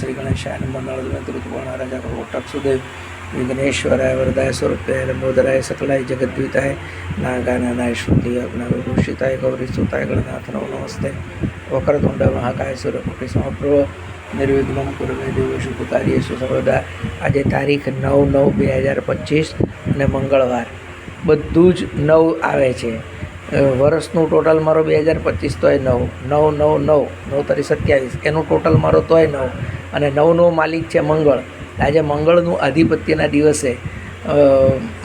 શ્રી ગણેશાય મંગળ ત્રુતપર્ણ રાજા કોટક સુદેવ વિઘ્નેશ્વરાય વરદાય સ્વરૂપાય લંબોદરાય સકલાય જગદ્વિતાય નાગાનાનાય શ્રુતિ અગ્નવિભૂષિતાય ગૌરી સુતાય, ગણનાથ નવ નમસ્તે. વક્રતુંડ મહાકાય સૂર્યકોટી સમપ્રભ, નિર્વિઘ્નમ કુરવે દેવેશુ પુકાર્યેશુ સર્વદા. આજે તારીખ નવ નવ બે હજાર પચીસ અને મંગળવાર. બધું જ નવ આવે છે. વર્ષનું ટોટલ મારો બે હજાર પચીસ તોય નવ. નવ નવ નવ. નવ તારીખ સત્યાવીસ. એનું ટોટલ મારો તોય નવ. અને નવનો માલિક છે મંગળ. આજે મંગળનું આધિપત્યના દિવસે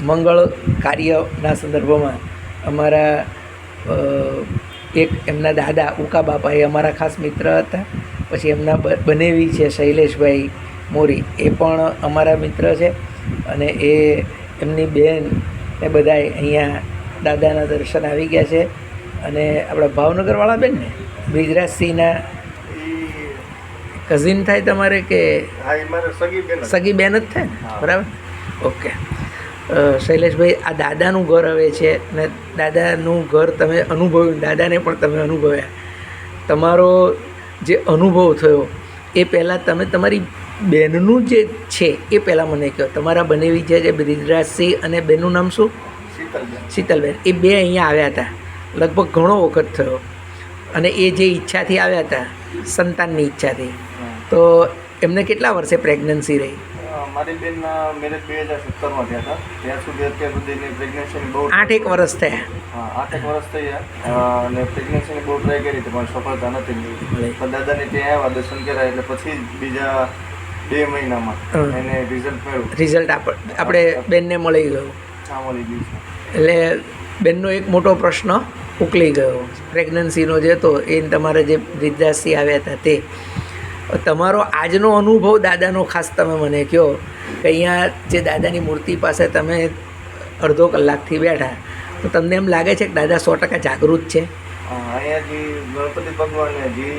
મંગળ કાર્યના સંદર્ભમાં અમારા એક એમના દાદા ઉકા બાપા એ અમારા ખાસ મિત્ર હતા. પછી એમના બનેવી છે શૈલેષભાઈ મોરી. એ પણ અમારા મિત્ર છે અને એ એમની બેન એ બધાય અહીંયા દાદાના દર્શન આવી ગયા છે. અને આપણા ભાવનગરવાળા બેન ને બ્રિજરાજસિંહના કઝિન થાય તમારે કે સગી બેન જ. સગી બેન જ થાય ને? બરાબર? ઓકે. શૈલેષભાઈ આ દાદાનું ઘર હવે છે ને દાદાનું ઘર તમે અનુભવ્યું દાદાને પણ તમે અનુભવ્યા. તમારો જે અનુભવ થયો એ પહેલાં તમે તમારી બેનનું જે છે એ પહેલાં મને કહો. તમારા બનેવી છે જે બ્રિજરાજસિંહ અને બેનનું નામ શું? શીતલબેન. શીતલબેન. એ બે અહીંયા આવ્યા હતા. લગભગ ઘણો વખત થયો. અને એ જે ઈચ્છાથી આવ્યા હતા સંતાનની ઈચ્છાથી તો એમને કેટલા વર્ષે પ્રેગ્નન્સી રહી? મારી બેન મેરેજ બે હજાર સત્તરમાં થયા હતા. ત્યાં સુધી અત્યાર સુધીની પ્રેગ્નન્સીની બહુ આઠ એક વર્ષ થયા. હા એક વર્ષ થઈ ગયા અને પ્રેગ્નન્સીની બહુ ટ્રાય કરી હતી પણ સફળતા નથી મળી. પણ દાદાને ત્યાં આવ્યા દર્શન કર્યા એટલે પછી બીજા બે મહિનામાં એને રિઝલ્ટ મળ્યું. રિઝલ્ટ આપણે બેનને મળી ગયું. હા મળી ગયું એટલે બેનનો એક મોટો પ્રશ્ન ઉકલી ગયો. પ્રેગ્નન્સીનો જે હતો એ તમારે જે વિદ્યાર્થી આવ્યા હતા તે. તમારો આજનો અનુભવ દાદાનો ખાસ તમે મને કહો કે અહીંયા જે દાદાની મૂર્તિ પાસે તમે અડધો કલાકથી બેઠા. તો તમને એમ લાગે છે કે દાદા સો ટકા જાગૃત છે? અહીંયા જે ગણપતિ ભગવાન જે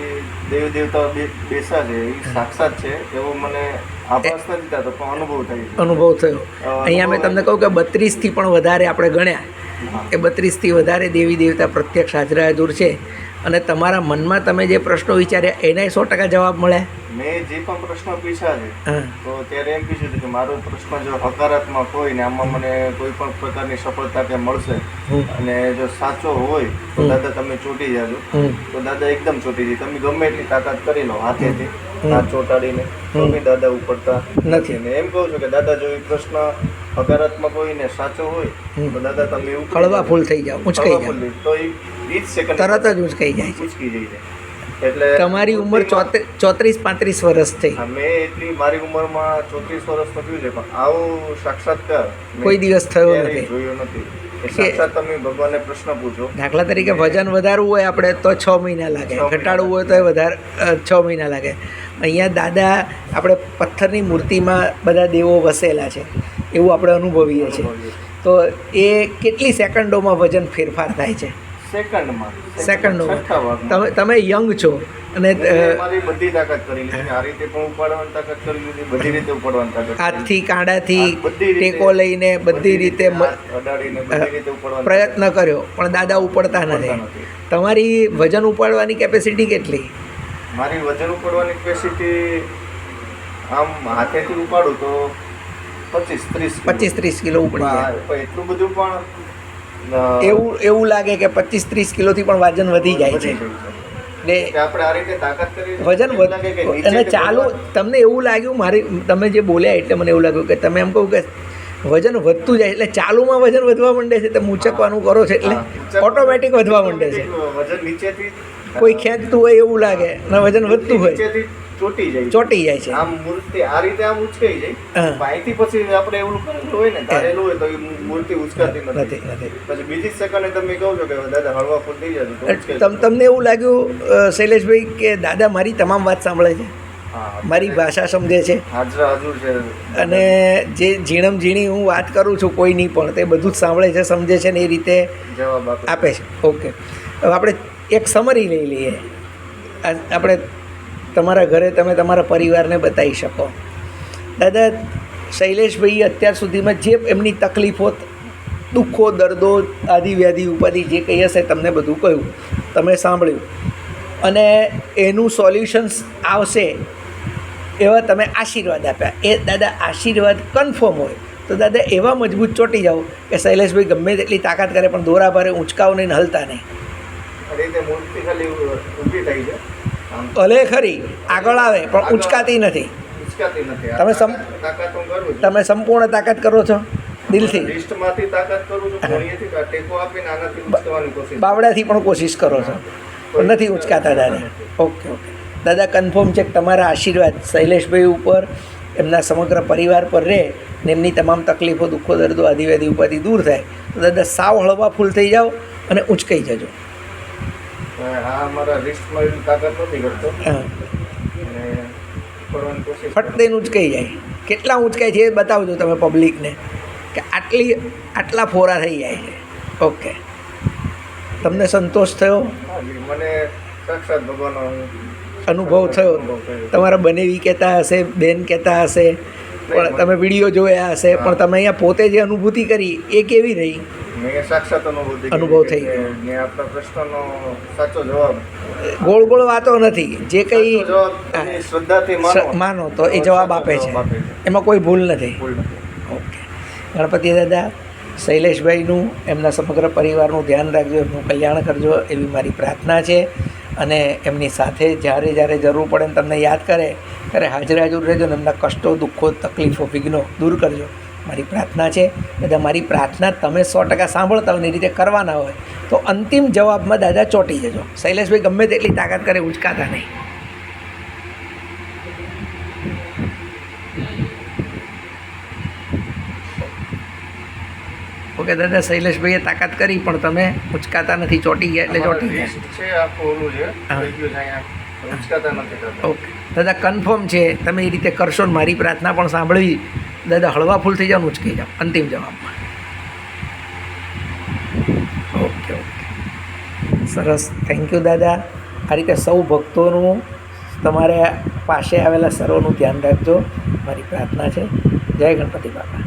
દેવ દેવતાઓ બેસા છે એ સાક્ષાત છે. એવો મને આભાસ નથી થતો પણ અનુભવ થયો અનુભવ થયો. અહીંયા મેં તમને કહું કે બત્રીસથી પણ વધારે આપણે ગણ્યા. એ બત્રીસથી વધારે દેવી દેવતા પ્રત્યક્ષ હાજરા દૂર છે. અને તમારા મનમાં તમે જે પ્રશ્નો વિચાર્યા એને સો ટકા જવાબ મળે. મેં જે પણ પ્રશ્ન પૂછ્યા છે તો ત્યારે એમ પૂછ્યું કે મારો પ્રશ્ન જો હકારાત્મક હોય ને આમાં મને કોઈ પણ પ્રકારની સફળતા કે મળશે અને જો સાચો હોય તો દાદા તમે ચોટી જાજો. તો દાદા એકદમ ચોટી જાય. તમે ગમે એટલી તાકાત કરી લો હાથેથી. હાથ ચોટાડીને તો દાદા ઉપડતા. નથી. ને એમ કહું છું કે દાદા જો એ પ્રશ્ન હકારાત્મક હોય ને સાચો હોય. તો દાદા તમે એવું હળવા. ફૂલ થઈ જાવ ઉંચકાઈ જાય તો એ વીસ સેકન્ડ તરત જ ઉંચકાઈ જાય. છે જાય. એટલે તમારી ઉંમર ચોત્રીસ પાંત્રીસ વર્ષ થઈ. મેં એટલી મારી ઉંમરમાં ચોત્રીસ વર્ષ થયું છે પણ આવું સાક્ષાત્કાર કોઈ દિવસ થયો નથી. જોયો નથી. સાક્ષાત તમે ભગવાનને પ્રશ્ન પૂછો. દાખલા તરીકે વજન વધારવું હોય આપણે તો છ મહિના લાગે. ઘટાડવું હોય તો એ વધારે છ મહિના લાગે. અહીંયા દાદા આપણે પથ્થરની મૂર્તિમાં બધા દેવો વસેલા છે. એવું આપણે અનુભવીએ છીએ. તો એ કેટલી સેકન્ડોમાં વજન ફેરફાર થાય છે? સેકન્ડમાં. સેકન્ડોમાં. તમે તમે યંગ છો અને બધી તાકાત કરી આ રીતે પણ ઉપાડવાની તાકાત કરી લીધી. બધી રીતે ઉપાડવાની તાકાત હાથથી કાંડાથી ટેકો લઈને બધી રીતે પ્રયત્ન કર્યો પણ દાદા ઉપડતા ઉપાડતા નથી. તમારી વજન ઉપાડવાની કેપેસિટી કેટલી? મારી વજન ઉપાડવાની કેપેસિટી આમ હાથેથી ઉપાડું તો પચીસ ત્રીસ કિલો. પચીસ ત્રીસ કિલો ઉપડી જાય એટલું બધું પણ એવું એવું લાગે કે પચીસ ત્રીસ કિલોથી પણ વજન વધી જાય છે. કરી વજન અને ચાલો તમને એવું લાગ્યું મારી તમે જે બોલ્યા એટલે મને એવું લાગ્યું કે તમે એમ કહું કે વજન વધતું જાય એટલે ચાલુમાં વજન વધવા માંડે છે તમે ઊંચકવાનું કરો છો એટલે ઓટોમેટિક વધવા માંડે છે. કોઈ ખેંચતું હોય એવું લાગે અને વજન વધતું હોય. ચોટી જાય ચોટી જાય છે. આમ મૂર્તિ આ રીતે આમ ઉચકાઈ જાય. માહિતી પછી આપણે એવું કરેલું હોય ને ધારેલું હોય તો એ મૂર્તિ ઉચકાતી નથી. પછી બીજી સેકન્ડે તમે કહો છો કે દાદા હળવા ફૂલ થઈ જાય તમ તમને એવું લાગ્યું શૈલેષભાઈ કે દાદા મારી તમામ વાત સાંભળે છે? હા મારી ભાષા સમજે છે? અને જે ઝીણમ ઝીણી હું વાત કરું છું કોઈ નહીં પણ તે બધું જ સાંભળે છે સમજે છે ને એ રીતે જવાબ આપે છે. ઓકે. હવે આપણે એક સમરી લઈ લઈએ. આપણે તમારા ઘરે તમે તમારા પરિવારને બતાવી શકો. દાદા, શૈલેષભાઈ અત્યાર સુધીમાં જે એમની તકલીફો, દુઃખો, દર્દો આદિ વ્યાધિ ઉપાધિ જે કંઈ હશે તમને બધું કહ્યું, તમે સાંભળ્યું. અને એનું સોલ્યુશન્સ આવશે એવા તમે આશીર્વાદ આપ્યા. એ દાદા આશીર્વાદ કન્ફર્મ હોય. તો દાદા, એવા મજબૂત ચોંટી જાઓ કે શૈલેષભાઈ ગમે તેટલી તાકાત કરે, પણ દોરા ભારે ઊંચકાઓ નહીં હલતા નહીં. ભલે ખરી આગળ આવે પણ ઉંચકાતી નથી. તમે તમે સંપૂર્ણ તાકાત કરો છો? દિલથી. બાવડાથી પણ કોશિશ કરો છો. નથી ઉંચકાતા દાદા. Okay okay. દાદા કન્ફર્મ છે કે તમારા આશીર્વાદ શૈલેષભાઈ ઉપર એમના સમગ્ર પરિવાર પર રહે ને એમની તમામ તકલીફો દુઃખો દર્દો આદિવાદી ઉપાધિ દૂર થાય. તો દાદા સાવ હળવા ફૂલ થઈ જાઓ અને ઉંચકાઈ જજો. આ મારા રિસ્ટમાં એવી તાકાત નથી કરતો. હા. અને કરવાની કોશિશ ફટ દઈને ઉંચકાઈ જાય. કેટલા ઉંચકાય છે એ બતાવજો તમે પબ્લિકને કે આટલી આટલા ફોરા થઈ જાય છે. ઓકે. તમને સંતોષ થયો? મને સાક્ષાત ભગવાનનો અનુભવ થયો. અનુભવ થયો. તમારા બનેવી કહેતા હશે બેન કહેતા હશે. પણ તમે વીડિયો જોયા હશે પણ તમે અહીંયા પોતે જે અનુભૂતિ કરી એ કેવી રહી? મેં સાક્ષાત અનુભૂતિ અનુભવ થઈ ગયો. પ્રશ્નનો સાચો જવાબ. ગોળ ગોળ વાતો નથી જે કંઈ શ્રદ્ધાથી માનો. તો એ જવાબ આપે છે. એમાં કોઈ ભૂલ નથી. ભૂલ નથી. ઓકે. ગણપતિ દાદા શૈલેષભાઈનું એમના સમગ્ર પરિવારનું ધ્યાન રાખજો એમનું કલ્યાણ કરજો એવી મારી પ્રાર્થના છે. અને એમની સાથે જ્યારે જ્યારે જરૂર પડે ને તમને યાદ કરે, ત્યારે હાજર હાજર રહેજો ને એમના કષ્ટો, દુઃખો, તકલીફો, વિઘ્નો દૂર કરજો. મારી પ્રાર્થના છે, દાદા, મારી પ્રાર્થના તમે સો ટકા સાંભળતા હોય એ રીતે કરવાના હોય, તો અંતિમ જવાબમાં દાદા ચોંટી જજો. શૈલેષભાઈ ગમે તેટલી તાકાત કરે, ઉચકાતા નહીં. ઓકે દાદા શૈલેષભાઈએ તાકાત કરી પણ તમે ઉચકાતા નથી ચોંટી ગયા એટલે ચોંટી ગયા. ઓકે. દાદા કન્ફર્મ છે તમે એ રીતે કરશો ને મારી પ્રાર્થના પણ સાંભળવી દાદા હળવા ફૂલ થઈ જાઓ ને ઉચકી જાઓ. અંતિમ જવાબમાં ઓકે ઓકે. સરસ. થેન્ક યુ દાદા. આ રીતે સૌ ભક્તોનું તમારે પાસે આવેલા સર્વનું ધ્યાન રાખજો. મારી પ્રાર્થના છે. જય ગણપતિ બાપા.